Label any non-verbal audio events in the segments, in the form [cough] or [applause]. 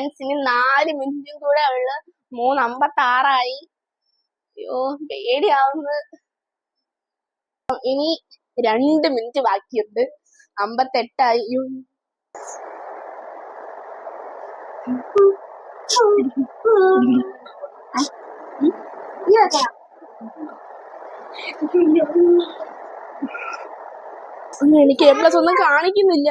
Friends ഇനി നാല് മിനിറ്റും കൂടെ ഉള്ളു മൂന്ന് അമ്പത്തി ആറായി അയ്യോ പേടിയാവുന്നു. ഇനി രണ്ട് മിനിറ്റ് ബാക്കിയുണ്ട്. അമ്പത്തെട്ടായി. എനിക്ക് എ പ്ലസ് ഒന്നും കാണിക്കുന്നില്ല.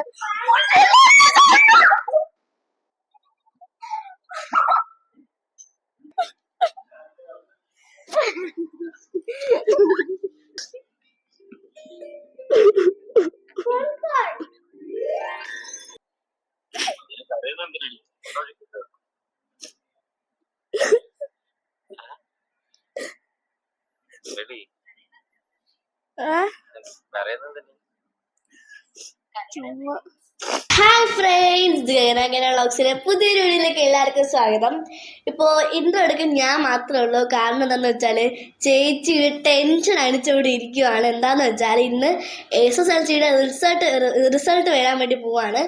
വ്ളോഗ്സിലെ പുതിയൊരു വീഡിയോയിലേക്ക് എല്ലാവർക്കും സ്വാഗതം. ഇപ്പോൾ ഇൻട്രോ എടുക്കാൻ ഞാൻ മാത്രമേ ഉള്ളൂ. കാരണം എന്താണെന്ന് വെച്ചാൽ ചേച്ചി ടെൻഷൻ അടിച്ചുകൊണ്ട് ഇരിക്കുവാണ്. എന്താണെന്ന് വെച്ചാൽ ഇന്ന് എസ് എസ് എൽ സിയുടെ റിസൾട്ട് റിസൾട്ട് വരാൻ വേണ്ടി പോവാണ്.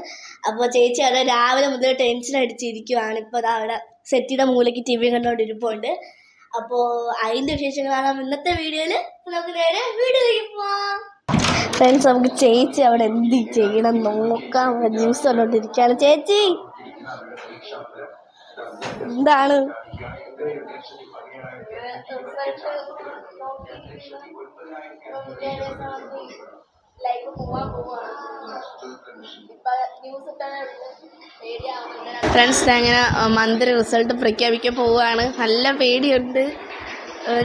അപ്പോൾ ചേച്ചി അവിടെ രാവിലെ മുതൽ ടെൻഷൻ അടിച്ചിരിക്കുവാണ് ഇപ്പോൾ അവിടെ സെറ്റിയുടെ മൂലയ്ക്ക് ടി വി കണ്ടുകൊണ്ട് ഇരിപ്പുണ്ട്. അപ്പോൾ അതിന്റെ വിശേഷങ്ങളാണ് ഇന്നത്തെ വീഡിയോയിൽ നമുക്ക് നേരെ വീഡിയോയിലേക്ക് പോവാം. ഫ്രണ്ട്സ് നമുക്ക് ചേച്ചി അവിടെ എന്ത് ചെയ്യണം നോക്കാം. ന്യൂസ് കണ്ടോണ്ടിരിക്കാണ് ചേച്ചി! എന്താണ്? ഫ്രണ്ട്സ് അങ്ങനെ മന്ത് റിസൾട്ട് പ്രഖ്യാപിക്കാൻ പോവുകയാണ് നല്ല പേടിയുണ്ട്.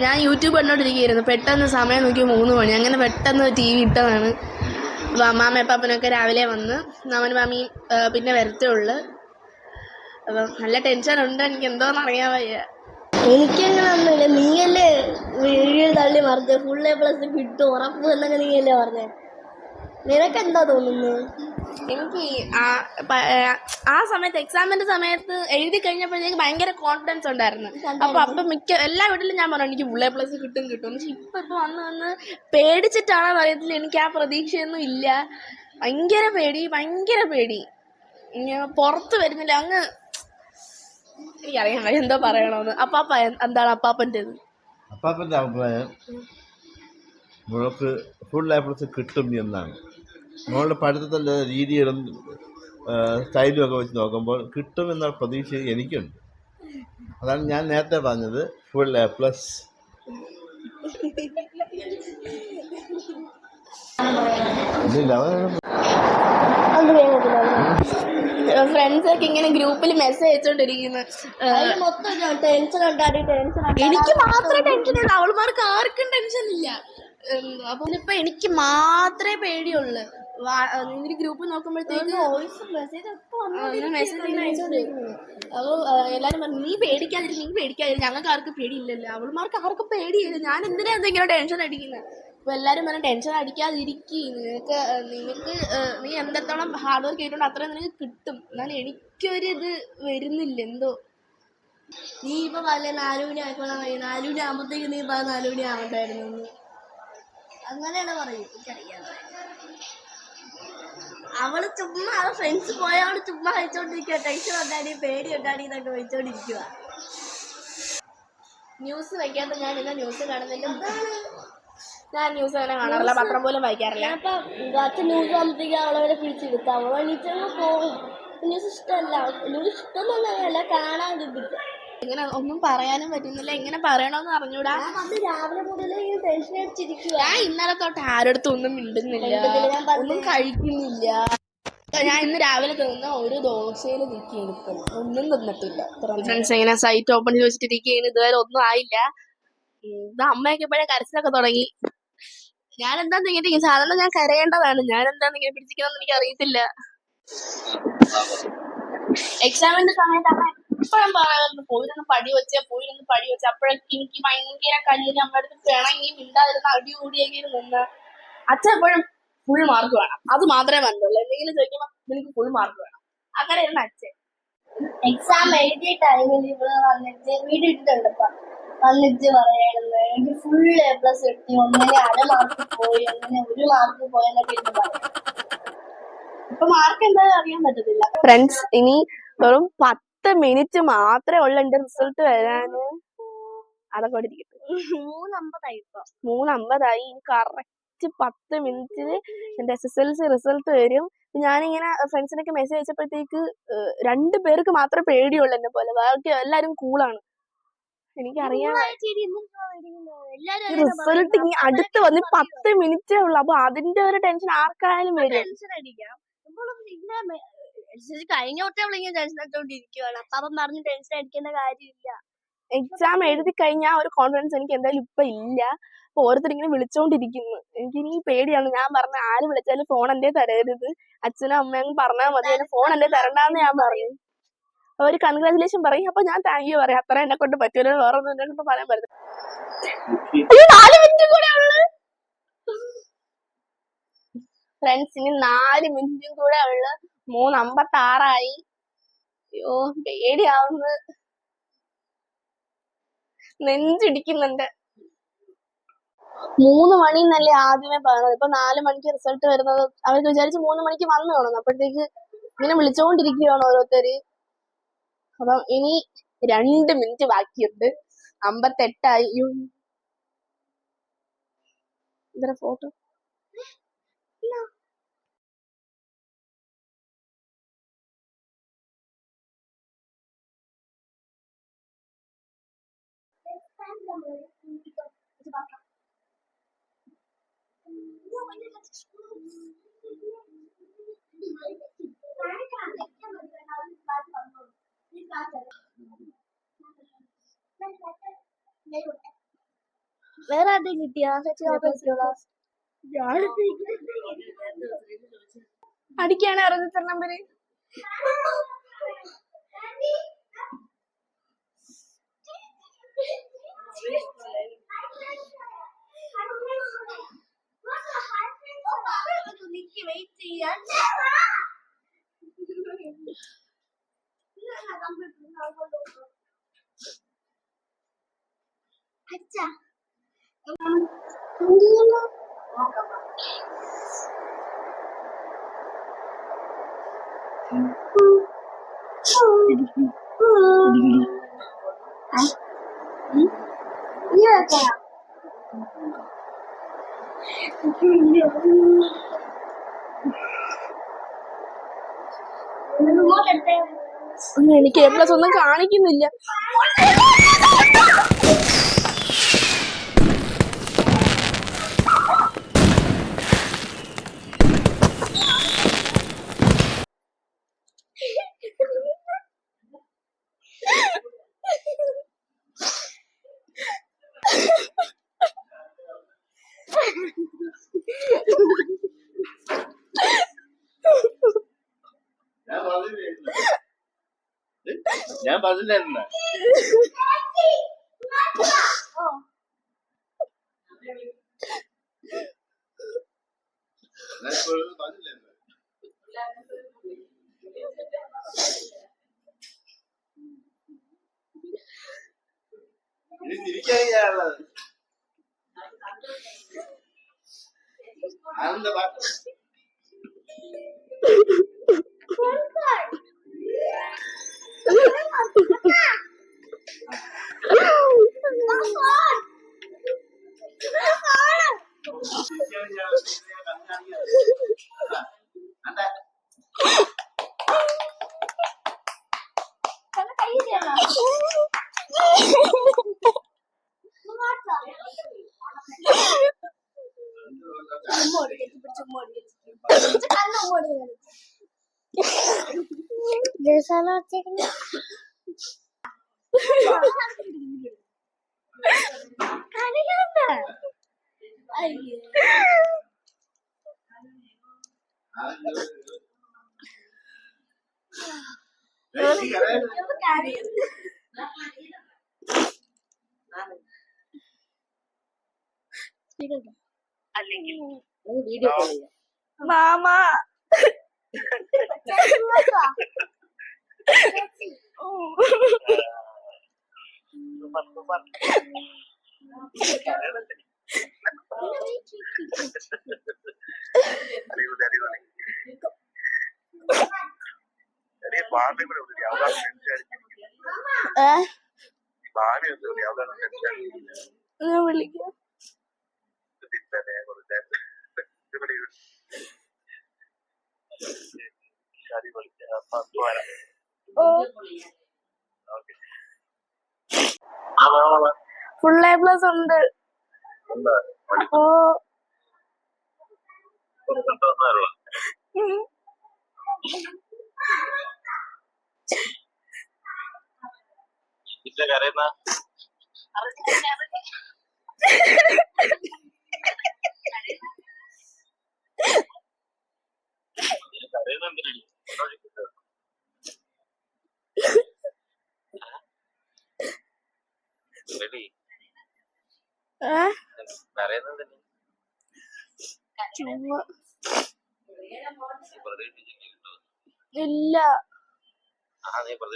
ഞാൻ യൂട്യൂബ് കണ്ടോണ്ടിരിക്കുകയായിരുന്നു. പെട്ടെന്ന് സമയം നോക്കി മൂന്ന് മണി. അങ്ങനെ പെട്ടെന്ന് ടി വി ഇട്ടതാണ്. അപ്പോൾ അമ്മാമ്മ അപ്പാപ്പനൊക്കെ രാവിലെ വന്ന്. അമ്മൻ മാമി പിന്നെ വരത്തേ ഉള്ളു. അപ്പം നല്ല ടെൻഷൻ ഉണ്ട്. എനിക്ക് എന്തോന്ന് അറിയാൻ വയ്യ. എനിക്കങ്ങനെ ഒന്നുമില്ല. നീയല്ലേ വീഡിയോ തള്ളി മറിച്ച ഫുൾ എ പ്ലസ് കിട്ടും ഉറപ്പ് എന്നൊക്കെ നീയല്ലേ പറഞ്ഞേ? നിനക്ക് എന്താ തോന്നുന്നു? എനിക്ക് ആ സമയത്ത് എക്സാമിന്റെ സമയത്ത് എഴുതി കഴിഞ്ഞപ്പോഴത്തേക്ക് ഭയങ്കര കോൺഫിഡൻസ് ഉണ്ടായിരുന്നു. അപ്പൊ അപ്പൊ മിക്ക എല്ലാ വീട്ടിലും ഞാൻ പറഞ്ഞു എനിക്ക് എ പ്ലസ് കിട്ടും കിട്ടും. പക്ഷെ ഇപ്പൊ ഇപ്പൊ വന്ന് വന്ന് പേടിച്ചിട്ടാണോ അറിയത്തില്ല. എനിക്ക് ആ പ്രതീക്ഷയൊന്നും ഇല്ല. ഭയങ്കര പേടി ഭയങ്കര പേടി. ഇങ്ങനെ പുറത്ത് വരുന്നില്ല. അങ്ങ് എനിക്കറിയാൻ വയ്യ എന്തോ പറയണോന്ന്. അപ്പാപ്പ എന്താണ് അപ്പാപ്പന്റെത്? അപ്പാപ്പന്റെ അഭിപ്രായം മോൾക്ക് ഫുൾ എ പ്ലസ് കിട്ടും എന്നാണ്. മോളുടെ പഠിത്തത്തിന്റെ രീതികളും സ്റ്റൈലും ഒക്കെ വെച്ച് നോക്കുമ്പോൾ കിട്ടും എന്ന പ്രതീക്ഷ എനിക്കുണ്ട്. അതാണ് ഞാൻ നേരത്തെ പറഞ്ഞത് ഫുൾ എ പ്ലസ് ഇല്ല ഫ്രണ്ട്സ് ഒക്കെ ഇങ്ങനെ ഗ്രൂപ്പിൽ മെസ്സേജ് അയച്ചോണ്ടിരിക്കുന്നു. മൊത്തം ടെൻഷൻ ഉണ്ടാടി ടെൻഷൻ എനിക്ക് മാത്രമേ ടെൻഷൻ ഉള്ളൂ. അവൾമാർക്ക് ആർക്കും ടെൻഷൻ ഇല്ല. അപ്പൊ ഇപ്പൊ എനിക്ക് മാത്രമേ പേടിയുള്ളൂ. നിന്റെ ഗ്രൂപ്പ് നോക്കുമ്പോഴത്തേക്ക് വോയിസ് മെസ്സേജ് ഒക്കെ മെസ്സേജ് അയച്ചോണ്ടിരിക്കുന്നു. അപ്പൊ എല്ലാരും പറഞ്ഞു നീ പേടിക്കാതിരി നീ പേടിക്കാതിരി. ഞങ്ങൾക്ക് ആർക്കും പേടിയില്ലല്ലോ. അവൾമാർക്ക് ആർക്കും പേടിയില്ല. ഞാൻ എന്തിനാ എന്തെങ്കിലും ടെൻഷൻ അടിക്കുന്നത് അപ്പൊ എല്ലാരും പറഞ്ഞു ടെൻഷൻ അടിക്കാതിരിക്കി. നിനക്ക് ഏഹ്, നിനക്ക് നീ എന്തെത്തോളം ഹാർഡ് വർക്ക് ചെയ്തിട്ടുണ്ട് അത്രയും നിനക്ക് കിട്ടും. എന്നാൽ എനിക്കൊരു ഇത് വരുന്നില്ല. എന്തോ? നീ ഇപ്പൊ പറഞ്ഞ നാലുമണി ആയിക്കോളാൻ കഴിയും നാലുമണി ആകുമ്പോഴത്തേക്ക് നീ പറഞ്ഞ നാലുമണി ആവണ്ടായിരുന്നു എന്ന്. അങ്ങനെയാണ് പറയും എനിക്കറിയാം. അവൾ ചുമ്മാ അവൾ ഫ്രണ്ട്സ് പോയ അവൾ ചുമ്മാ കഴിച്ചോണ്ടിരിക്കുക ടെൻഷൻ ഉണ്ടാടി പേടി ഉണ്ടാടി എന്നൊക്കെ വെച്ചോണ്ടിരിക്കുക ന്യൂസ് വയ്ക്കാത്ത ഞാൻ ഇന്ന് ന്യൂസ് കാണുന്നില്ല ഞാൻ ന്യൂസ് അങ്ങനെ കാണാറില്ല. പത്രം പോലും വായിക്കാറില്ല. അച്ഛൻ ന്യൂസ് ആകുമ്പോഴത്തേക്ക് അവളെ പിടിച്ചെടുത്ത അവൾ എണീച്ചങ്ങ് പോകും. ന്യൂസ് ഇഷ്ടമല്ല. ന്യൂസ് കാണാതിരിക്കുക ഇങ്ങനെ ഒന്നും പറയാനും പറ്റുന്നില്ല. എങ്ങനെ പറയണമെന്ന് അറിഞ്ഞൂടാ. രാവിലെ ടെൻഷൻ അടിച്ചിരിക്കുക ഞാൻ ഇന്നലെ തൊട്ട് ആരോടത്തും ഒന്നും മിണ്ടുന്നില്ല. ഒന്നും കഴിക്കുന്നില്ല. ഞാൻ ഇന്ന് രാവിലെ തിന്ന ഒരു ദോശയിൽ നിൽക്കിയിരിക്കും ഒന്നും തിന്നിട്ടില്ല. ഫ്രണ്ട്സ് ഇങ്ങനെ സൈറ്റ് ഓപ്പൺ ചെയ്ത് വെച്ചിട്ടിരിക്കുകയാണ്? ഇതുവരെ ഒന്നും ആയില്ല. അമ്മയൊക്കെ ഇപ്പോഴേ കരച്ചിലൊക്കെ തുടങ്ങി. ഞാൻ എന്താന്ന് ഇങ്ങനെ സാധാരണ ഞാൻ കരയേണ്ടതാണ്. ഞാൻ എന്താന്ന് ഇങ്ങനെ പിടിച്ചിരിക്കണമെന്ന് എനിക്ക് അറിയത്തില്ല എക്സാമിന്റെ സമയത്ത് അമ്മ എപ്പോഴും പറയാറുണ്ട് പോയിരുന്ന് പടി വെച്ച പോയിരുന്ന് പടി വെച്ച. അപ്പോഴൊക്കെ എനിക്ക് ഭയങ്കര കല്ലിന് അമ്മയുടെ അടുത്ത് പിണങ്ങി മിണ്ടാതിരുന്ന അടി കൂടിയൊക്കെ നിന്ന് അച്ഛൻ എപ്പോഴും ഫുൾ മാർക്ക് വേണം. അത് മാത്രമേ പറഞ്ഞുള്ളൂ. എന്തെങ്കിലും ചോദിക്കുമ്പോൾ നിനക്ക് ഫുൾ മാർക്ക് വേണം. അങ്ങനെയായിരുന്നു അച്ഛൻ. എക്സാം എഴുതിയ ടൈമിൽ ഇവിടെ വന്നിട്ട് വീട് ഇട്ടിട്ടുണ്ട് വന്നിട്ട് പറയായിരുന്നു എനിക്ക് ഫുൾ എ പ്ലസ് കിട്ടി. ഒന്നിനെ അര മാർക്ക് പോയി ഒന്നിനെ ഒരു മാർക്ക് പോയി എന്നൊക്കെ ഇരുന്ന് പറയും ഇപ്പൊ മാർക്ക് എന്തായാലും അറിയാൻ പറ്റത്തില്ല. ഫ്രണ്ട്സ് ഇനി വെറും പത്ത് മിനിറ്റ് മാത്രമേ ഉള്ളു എന്റെ റിസൾട്ട് വരാന്. അതൊക്കെ ഇരിക്കട്ടെ. മൂന്നമ്പതായി ഇപ്പൊ മൂന്നമ്പതായി. ഇനി കറക്റ്റ് പത്ത് മിനിറ്റിൽ എന്റെ S S L C result വരും. ഞാനിങ്ങനെ ഫ്രണ്ട്സിനൊക്കെ മെസ്സേജ് അയച്ചപ്പോഴത്തേക്ക് രണ്ടു രണ്ട് പേർക്ക് മാത്രമേ പേടിയുള്ളൂ എന്നെ പോലെ. ബാക്കി എല്ലാരും കൂളാണ് എനിക്കറിയാം. റിസൾട്ട് ഇനി അടുത്ത് വന്ന് പത്ത് മിനിറ്റേ ഉള്ളു. അപ്പൊ അതിന്റെ ഒരു ടെൻഷൻ ആർക്കായാലും വരും. ടെൻഷൻ കഴിഞ്ഞ അവളിങ്ങനെ അപ്പൊ അവൻ പറഞ്ഞ് ടെൻഷൻ അടിക്കേണ്ട കാര്യമില്ല. എക്സാം എഴുതി കഴിഞ്ഞാൽ ഒരു കോൺഫിഡൻസ് എനിക്ക് എന്തായാലും ഇപ്പൊ ഇല്ല. അപ്പൊ ഓരോരുത്തർ ഇങ്ങനെ വിളിച്ചോണ്ടിരിക്കുന്നു. എനിക്ക് ഇനി പേടിയാണ്. ഞാൻ പറഞ്ഞ ആര് വിളിച്ചാലും ഫോൺ എന്റെ തരരുത്. അച്ഛനും അമ്മയും പറഞ്ഞാൽ മതി. ഫോൺ എന്റെ തരണ്ടാന്ന് ഞാൻ പറഞ്ഞു. അവർ കൺഗ്രാചുലേഷൻ പറയും. അപ്പൊ ഞാൻ താങ്ക് യു പറയാം. അത്ര എന്നെ കൊണ്ട് പറ്റൂല. വേറെ ഒന്നും എന്നെ കൊണ്ട് പറയാൻ പറ്റില്ല നാല് മിനിറ്റ് കൂടെ ഉള്ളു. നാല് മിനിറ്റും കൂടെ ഉള്ളു. മൂന്ന് അമ്പത്തി ആറായി അയ്യോ പേടിയാവുന്നു. നെഞ്ചിടിക്കുന്നുണ്ട്. മൂന്ന് മണി എന്നല്ലേ ആദ്യമേ പറഞ്ഞത്. ഇപ്പൊ നാല് മണിക്ക് റിസൾട്ട് വരുന്നത്. അവർക്ക് വിചാരിച്ച് മൂന്ന് മണിക്ക് വന്നു കാണുന്നു. അപ്പോഴത്തേക്ക് ഇങ്ങനെ വിളിച്ചോണ്ടിരിക്കുകയാണ് ഓരോരുത്തര്. അപ്പം ഇനി രണ്ട് മിനിറ്റ് ബാക്കിയുണ്ട് അമ്പത്തെട്ടായി. ഇതര ഫോട്ടോ വേറെ ആരുടെയും കിട്ടിയാ? അടിക്കാണ് രജിസ്റ്റർ നമ്പര് അച്ഛാ എനിക്ക് എ പ്ലസ് ഒന്നും കാണിക്കുന്നില്ല [laughs] ഞാൻ പറഞ്ഞില്ലായിരുന്നു പറഞ്ഞില്ലായിരുന്നു ഇനി തിരിക്കാനുള്ളത് ആനന്ദ പാട്ട് മാമ ബാലിനെ കൂടെ വിളിക്കുക വീഡിയോ ടെൻഷൻ ഏ ബാലി ഒന്ന് വിളിക്കുക അവതാണ് ടെൻഷൻ ഞാൻ വിളിക്കാം. പിന്നെ കൊടുക്കാൻ ഇവിടെ ശരി വിളിക്കാം പത്ത് വരാം ഫുൾ എ പ്ലസ് ഉണ്ട്. അപ്പോ. പിന്നെ കരയുന്ന. [laughs] കരയുന്നെന്തിനാണ് റെഡി ഏ കരയുന്നെന്തിന് ചുമ്മാ നീ പ്രതീക്ഷിച്ചിട്ടുണ്ടോ ഇല്ല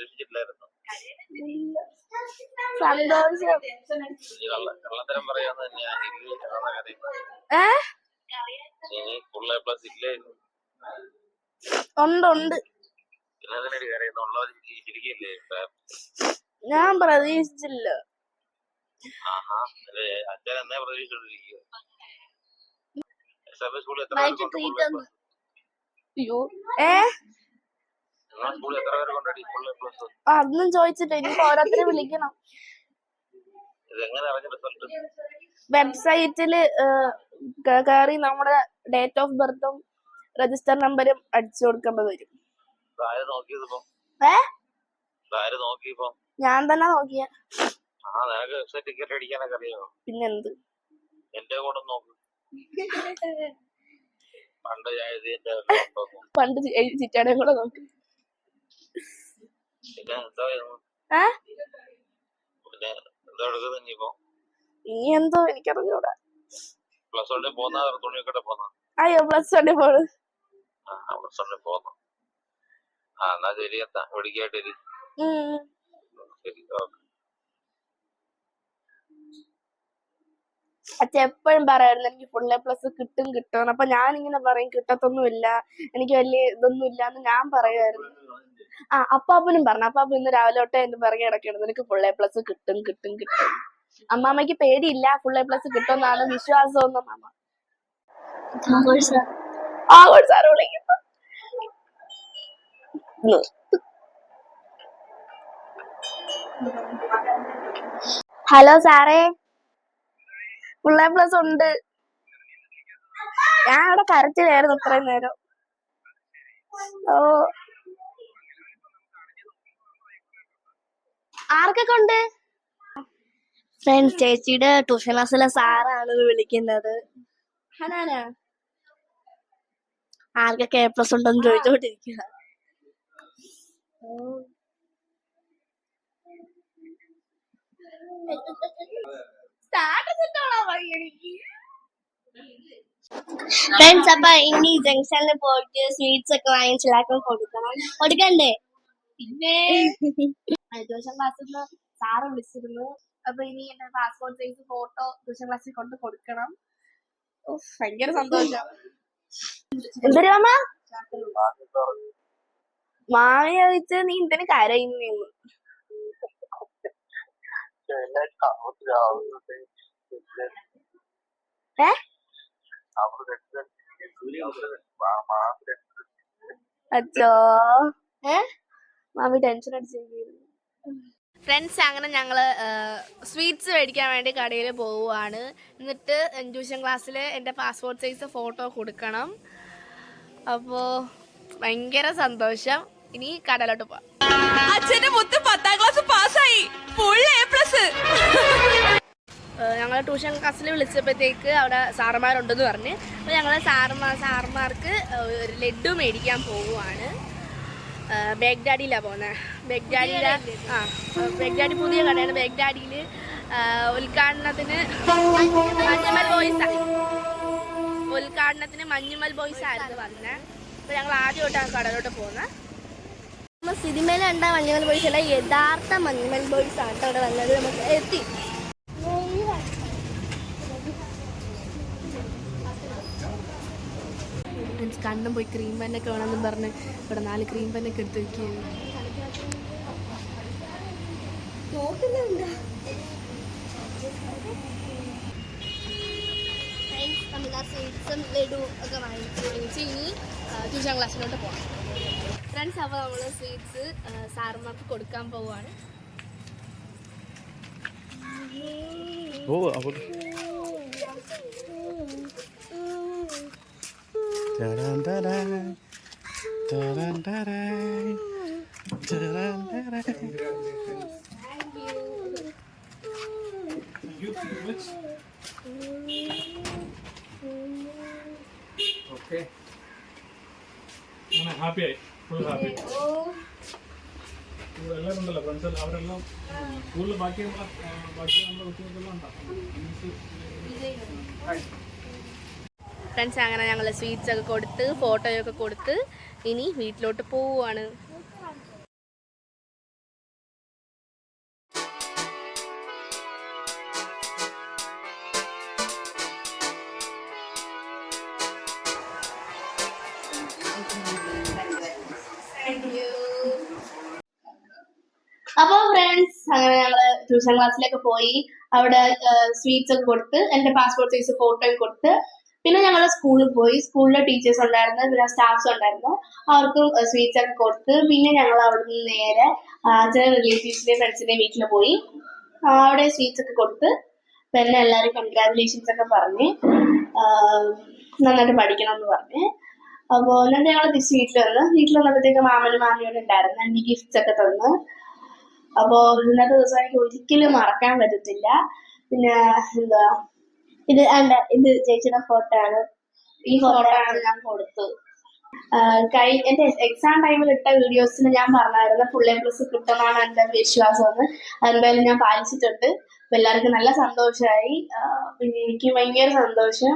ആ നീ പ്രതീക്ഷിച്ചിട്ടില്ലായിരുന്നു. സന്തോഷം. കള്ളത്തരം പറയാന്ന് ഞാൻ ഇല്ലേ അതാണ് കരയുന്നത് ഏ? നീ ഫുൾ എ പ്ലസ് ഉണ്ട് ഉണ്ട്. ഞാൻ പ്രതീക്ഷിച്ചില്ല. അയ്യോ. ഏ? അതൊന്നും ചോദിച്ചിട്ട് ഇനിയിപ്പോ ഓരോരുത്തരെ വിളിക്കണം. വെബ്സൈറ്റിൽ കയറി നമ്മുടെ ഡേറ്റ് ഓഫ് ബർത്തും രജിസ്റ്റർ നമ്പറും അടിച്ചു കൊടുക്കുമ്പോ വരും. ഞാൻ തന്നെ നോക്കിയ. പിന്നെന്ത്? എന്റെ കൂടെ [laughs] നോക്ക്. പണ്ട്. പണ്ട് കൂടെ നോക്കി? ഏ? ഇനി എന്തോ എനിക്കറിഞ്ഞൂടാ. പ്ലസ് വണ്ണിൽ പോന്ന തുണിയൊക്കെ പോന്നാ? അയ്യോ പ്ലസ് വണ്ണി പോണ്. പ്ലസ് വണ്ണിൽ പോന്ന. ആ എന്നാ ശരി എത്താ. വിളിക്കായിട്ടിരി ശരി ഓക്കെ. അച്ഛൻ എപ്പോഴും പറയായിരുന്നു എനിക്ക് ഫുൾ എ പ്ലസ് കിട്ടും കിട്ടും അപ്പൊ ഞാൻ ഇങ്ങനെ പറയും കിട്ടത്തൊന്നുമില്ല എനിക്ക് വലിയ ഇതൊന്നും ഇല്ല എന്ന് ഞാൻ പറയുമായിരുന്നു. ആ അപ്പാപ്പനും പറഞ്ഞു. അപ്പാപ്പ ഇന്ന് രാവിലെ തൊട്ടേ എന്ന് പിറകെ കിടക്കണം നിനക്ക് ഫുൾ എ പ്ലസ് കിട്ടും കിട്ടും കിട്ടും. അമ്മാമ്മയ്ക്ക് പേടിയില്ല ഫുൾ എ പ്ലസ് കിട്ടുമെന്നാണ് വിശ്വാസമൊന്നും അമ്മ സാറ് വിളിക്കുന്നു. ഹലോ സാറേ. ഫുൾ എ പ്ലസ് ഉണ്ട്. ഞാൻ അവിടെ കരച്ചിലായിരുന്നു ഇത്രയും നേരം. ഓ. ആർക്കൊക്കെ ഉണ്ട്? ഫ്രണ്ട്സ് ചേച്ചിയുടെ ട്യൂഷൻ ക്ലാസ്സിലെ സാറാണ് വിളിക്കുന്നത്. ആർക്കൊക്കെ എ പ്ലസ് ഉണ്ടെന്ന് ചോദിച്ചോണ്ടിരിക്കുക ഫ്രണ്ട്സ് അപ്പൊ ഇനി ജംഗ്ഷനിൽ പോയിട്ട് സ്വീറ്റ്സ് ഒക്കെ വാങ്ങിച്ച് എല്ലാവർക്കും കൊടുക്കണം. കൊടുക്കണ്ടേ? പിന്നെ ട്യൂഷൻ ക്ലാസ്സിൽ നിന്ന് സാറ് വിളിച്ചിരുന്നു. അപ്പൊ ഇനി എന്റെ പാസ്പോർട്ട് സൈസ് ഫോട്ടോ ട്യൂഷൻ ക്ലാസ്സിൽ കൊണ്ട് കൊടുക്കണം. ഭയങ്കര സന്തോഷം. മാമി? ചോദിച്ച് നീ എന്തിനു കരയുന്നു ഏ? അച്ചോ ഏ? മാമി ടെൻഷൻ അടിച്ചിരിക്കുന്നു. ഫ്രണ്ട്സ് അങ്ങനെ ഞങ്ങൾ സ്വീറ്റ്സ് മേടിക്കാൻ വേണ്ടി കടയിൽ പോവുകയാണ് എന്നിട്ട് ട്യൂഷൻ ക്ലാസ്സിൽ എന്റെ പാസ്പോർട്ട് സൈസ് ഫോട്ടോ കൊടുക്കണം. അപ്പോൾ ഭയങ്കര സന്തോഷം. ഇനി കടലോട്ട് പോവാം. അച്ഛന്റെ മുത്ത് പത്താം ക്ലാസ് പാസ്സായി. ഫുൾ എ പ്ലസ് ഞങ്ങൾ ട്യൂഷൻ ക്ലാസ്സിൽ വിളിച്ചപ്പോഴത്തേക്ക് അവിടെ സാറന്മാരുണ്ടെന്ന് പറഞ്ഞ്. അപ്പോൾ ഞങ്ങൾ സാറന്മാർ സാറന്മാർക്ക് ഒരു ലഡു മേടിക്കാൻ പോവുകയാണ് ബേഗ് ഡാഡിയിലാണ് പോകുന്നത് ബേഗ്ഡാഡിയിലെ ആ ബാഗ്ഡാഡി പുതിയ കടയാണ്. ബാഗ്ഡാഡിയിൽ ഉദ്ഘാടനത്തിന് മഞ്ഞുമൽ ബോയ്സ് ഉദ്ഘാടനത്തിന് മഞ്ഞുമൽ ബോയ്സ് ആയിരുന്നു വന്നത് അപ്പോൾ ഞങ്ങൾ ആദ്യമായിട്ടാണ് കടലോട്ട് പോകുന്നത് നമ്മൾ സിനിമയിൽ കണ്ട മഞ്ഞുമൽ ബോയ്സ് അല്ല യഥാർത്ഥ മഞ്ഞുമൽ ബോയ്സ് ആണ് അവിടെ വന്നത്. നമുക്ക് എത്തി. കണ്ണും പോയി ക്രീം പെന്നൊക്കെ വേണമെന്നും പറഞ്ഞ് ഇവിടെ നാല് ക്രീം പെന്നൊക്കെ എടുത്ത് വെക്കുകയാണ് നോക്കുന്നുണ്ടോ സ്വീറ്റ്സും ലഡു ഒക്കെ വാങ്ങിച്ചു വാങ്ങിച്ച് ഇനി ട്യൂഷൻ ക്ലാസ്സിലോട്ട് പോകാം ഫ്രണ്ട്സ് അപ്പോൾ നമ്മൾ സ്വീറ്റ്സ് സാറുമാർക്ക് കൊടുക്കാൻ പോവുകയാണ് ഓ അപ്പോൾ ഓക്കെ അങ്ങനെ ഹാപ്പിയായി ഫുൾ ഹാപ്പി എല്ലാവരും ഉണ്ടല്ലോ ഫ്രണ്ട്സ് എല്ലാം അവരെല്ലാം സ്കൂളിൽ ബാക്കി നമ്മളെ ആ, ബാക്കി നമ്മുടെ കുട്ടികൾക്കെല്ലാം ഉണ്ടാവും ഫ്രണ്ട്സ് അങ്ങനെ ഞങ്ങൾ സ്വീറ്റ്സ് ഒക്കെ കൊടുത്ത് ഫോട്ടോയൊക്കെ കൊടുത്ത് ഇനി വീട്ടിലോട്ട് പോവുകയാണ് അപ്പൊ ഫ്രണ്ട്സ് അങ്ങനെ ഞങ്ങൾ ട്യൂഷൻ ക്ലാസ്സിലേക്ക് പോയി. അവിടെ സ്വീറ്റ്സ് ഒക്കെ കൊടുത്ത് എന്റെ പാസ്പോർട്ട് സൈസ് ഫോട്ടോയും കൊടുത്ത് പിന്നെ ഞങ്ങൾ സ്കൂളിൽ പോയി. സ്കൂളിലെ ടീച്ചേഴ്സ് ഉണ്ടായിരുന്നു പിന്നെ സ്റ്റാഫ്സ് ഉണ്ടായിരുന്നു. അവർക്കും സ്വീറ്റ്സ് ഒക്കെ കൊടുത്ത് പിന്നെ ഞങ്ങൾ അവിടെ നിന്ന് നേരെ ചില റിലേറ്റീവ്സിന്റെയും ഫ്രണ്ട്സിന്റെയും വീട്ടിൽ പോയി. അവിടെ സ്വീറ്റ്സ് ഒക്കെ കൊടുത്ത് പിന്നെ എല്ലാവരും കൺഗ്രാജുലേഷൻസ് ഒക്കെ പറഞ്ഞ് നന്നായിട്ട് പഠിക്കണം എന്ന് പറഞ്ഞ്. അപ്പോൾ എന്നിട്ട് ഞങ്ങൾ തിരിച്ച് വീട്ടിൽ വന്ന്. വീട്ടിൽ വന്നപ്പോഴത്തേക്ക് മാമനും മാമിയോട് ഉണ്ടായിരുന്നു. എനിക്ക് ഗിഫ്റ്റ്സ് ഒക്കെ തന്നു. അപ്പോൾ ഇന്നത്തെ ദിവസം എനിക്ക് ഒരിക്കലും മറക്കാൻ പറ്റത്തില്ല. പിന്നെ എന്താ ഇത് അല്ല ഇത് ചേച്ചിയുടെ ഫോട്ടോ ആണ്. ഈ ഫോട്ടോ ആണ് ഞാൻ കൊടുത്തു കൈ എന്റെ എക്സാം ടൈമിൽ ഇട്ട വീഡിയോസിന് ഞാൻ പറഞ്ഞായിരുന്നു ഫുൾ എ പ്ലസ് കിട്ടുമെന്നാണ് എന്റെ വിശ്വാസം എന്ന് അതെന്തായാലും ഞാൻ പാലിച്ചിട്ടുണ്ട്. അപ്പൊ എല്ലാവർക്കും നല്ല സന്തോഷമായി. പിന്നെ എനിക്ക് ഭയങ്കര സന്തോഷം.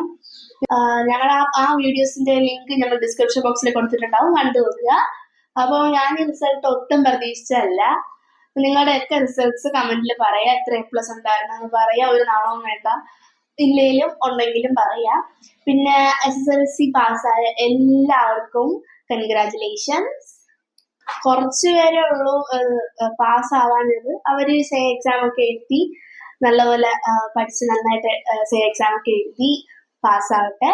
ഞങ്ങൾ ആ ആ വീഡിയോസിന്റെ ലിങ്ക് ഞങ്ങൾ ഡിസ്ക്രിപ്ഷൻ ബോക്സിൽ കൊടുത്തിട്ടുണ്ടാവും കണ്ടു നോക്കുക. അപ്പോൾ ഞാൻ ഈ റിസൾട്ട് ഒട്ടും പ്രതീക്ഷിച്ചല്ല നിങ്ങളുടെയൊക്കെ റിസൾട്ട്സ് കമന്റിൽ പറയാ എത്ര എ പ്ലസ് ഉണ്ടായിരുന്നു പറയാ ഒരു നാണവും വേണ്ട. ഇല്ലേലും ഉണ്ടെങ്കിലും പറയാം. പിന്നെ എസ് എസ് എൽ സി പാസ്സായ എല്ലാവർക്കും കൺഗ്രാറ്റുലേഷൻസ് കുറച്ചു പേരേ ഉള്ളൂ പാസ്സാവാനത് അവർ സേ എക്സാം ഒക്കെ എഴുതി നല്ലപോലെ പഠിച്ച് നന്നായിട്ട് സേ എക്സാം ഒക്കെ എഴുതി പാസ്സാവട്ടെ.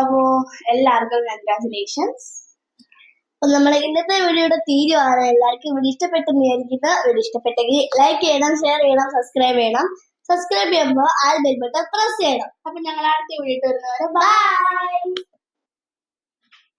അപ്പോ എല്ലാവർക്കും കൺഗ്രാറ്റുലേഷൻസ് നമ്മളെ ഇന്നത്തെ വീഡിയോയുടെ തീരുവാണ് എല്ലാവർക്കും വീഡിയോ ഇഷ്ടപ്പെട്ടെന്ന് വിചാരിക്കുന്ന. വീഡിയോ ഇഷ്ടപ്പെട്ടെങ്കിൽ ലൈക്ക് ചെയ്യണം ഷെയർ ചെയ്യണം സബ്സ്ക്രൈബ് ചെയ്യണം. സബ്സ്ക്രൈബ് ചെയ്യുമ്പോൾ ആ ബെൽ ബട്ടൺ പ്രസ് ചെയ്യണം. അപ്പൊ ഞങ്ങൾ അടുത്ത വീഡിയോ വരുന്നവരെ ബൈ